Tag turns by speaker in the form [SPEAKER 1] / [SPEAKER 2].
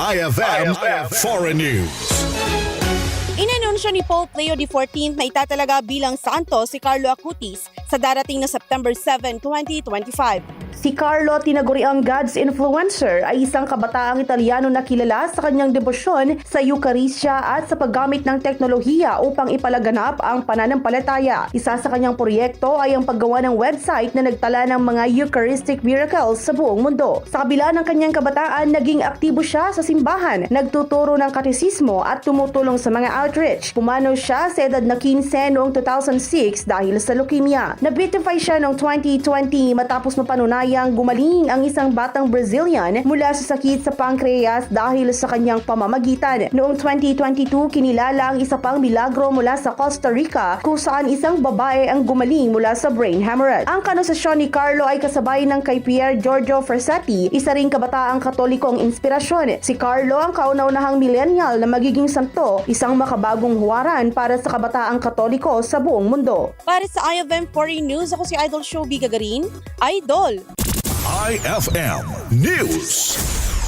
[SPEAKER 1] IFM Foreign News.
[SPEAKER 2] Inanunsyo ni Pope Leo XIV na itatalaga bilang santo si Carlo Acutis sa darating na September 7, 2025.
[SPEAKER 3] Si Carlo, tinaguriang God's influencer, ay isang kabataang Italiano na kilala sa kanyang debosyon sa Eucharistia at sa paggamit ng teknolohiya upang ipalaganap ang pananampalataya. Isa sa kanyang proyekto ay ang paggawa ng website na nagtala ng mga Eucharistic miracles sa buong mundo. Sa kabila ng kanyang kabataan, naging aktibo siya sa simbahan, nagtuturo ng katesismo at tumutulong sa mga outreach. Pumanaw siya sa edad na 15 noong 2006 dahil sa leukemia. Nabitify siya noong 2020 matapos mapanunayang gumaling ang isang batang Brazilian mula sa sakit sa pancreas dahil sa kanyang pamamagitan. Noong 2022, kinilala ang isa pang milagro mula sa Costa Rica kung saan isang babae ang gumaling mula sa brain hemorrhage. Ang kanosasyon ni Carlo ay kasabay ng kay Pier Giorgio Frasetti, isa ring kabataang katolikong inspirasyon. Si Carlo ang kauna-unahang millennial na magiging santo, isang makabagong huwaran para sa kabataang katoliko sa buong mundo.
[SPEAKER 2] Para sa IFM Foreign News, ako si Idol Show Gagarin. Idol!
[SPEAKER 1] IFM News.